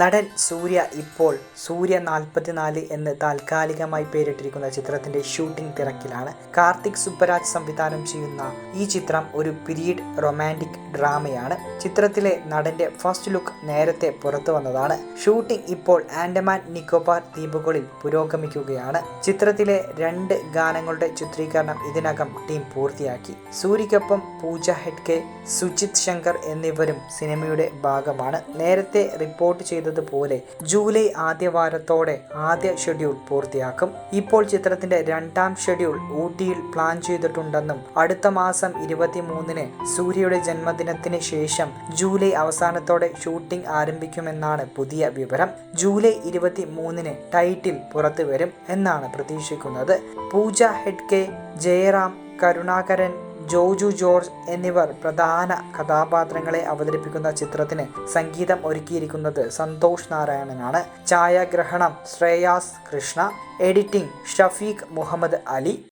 നടൻ സൂര്യ ഇപ്പോൾ സൂര്യ നാൽപ്പത്തിനാല് എന്ന് താൽക്കാലികമായി പേരിട്ടിരിക്കുന്ന ചിത്രത്തിന്റെ ഷൂട്ടിംഗ് തിരക്കിലാണ്. കാർത്തിക് സുബ്ബരാജ് സംവിധാനം ചെയ്യുന്ന ഈ ചിത്രം ഒരു പീരീഡ് റൊമാന്റിക് ഡ്രാമയാണ്. ചിത്രത്തിലെ നടന്റെ ഫസ്റ്റ് ലുക്ക് നേരത്തെ പുറത്തു വന്നതാണ്. ഷൂട്ടിംഗ് ഇപ്പോൾ ആൻഡമാൻ നിക്കോബാർ ദ്വീപുകളിൽ പുരോഗമിക്കുകയാണ്. ചിത്രത്തിലെ രണ്ട് ഗാനങ്ങളുടെ ചിത്രീകരണം ഇതിനകം ടീം പൂർത്തിയാക്കി. സൂര്യക്കൊപ്പം പൂജ ഹെഡ്കെ സുജിത് ശങ്കർ എന്നിവരും സിനിമയുടെ ഭാഗമാണ്. നേരത്തെ റിപ്പോർട്ട് ചെയ്തതുപോലെ ജൂലൈ ആദ്യവാരത്തോടെ ആദ്യ ഷെഡ്യൂൾ പൂർത്തിയാക്കും. ഇപ്പോൾ ചിത്രത്തിന്റെ രണ്ടാം ഷെഡ്യൂൾ ഊട്ടിയിൽ പ്ലാൻ ചെയ്തിട്ടുണ്ടെന്നും അടുത്ത മാസം ഇരുപത്തിമൂന്നിന് സൂര്യയുടെ ജന്മദിനത്തിന് ശേഷം ജൂലൈ അവസാനത്തോടെ ഷൂട്ടിംഗ് ആരംഭിക്കുമെന്നാണ് പുതിയ വിവരം. ജൂലൈ ഇരുപത്തി മൂന്നിന് ടൈറ്റിൽ പുറത്തുവരും എന്നാണ് പ്രതീക്ഷിക്കുന്നത്. പൂജ ഹെഡ്കെ ജയറാം കരുണാകരൻ ജോജു ജോർജ് എന്നിവർ പ്രധാന കഥാപാത്രങ്ങളെ അവതരിപ്പിക്കുന്ന ചിത്രത്തിന് സംഗീതം ഒരുക്കിയിരിക്കുന്നത് സന്തോഷ് നാരായണനാണ്. ഛായാഗ്രഹണം ശ്രേയാസ് കൃഷ്ണ. എഡിറ്റിംഗ് ഷഫീഖ് മുഹമ്മദ് അലി.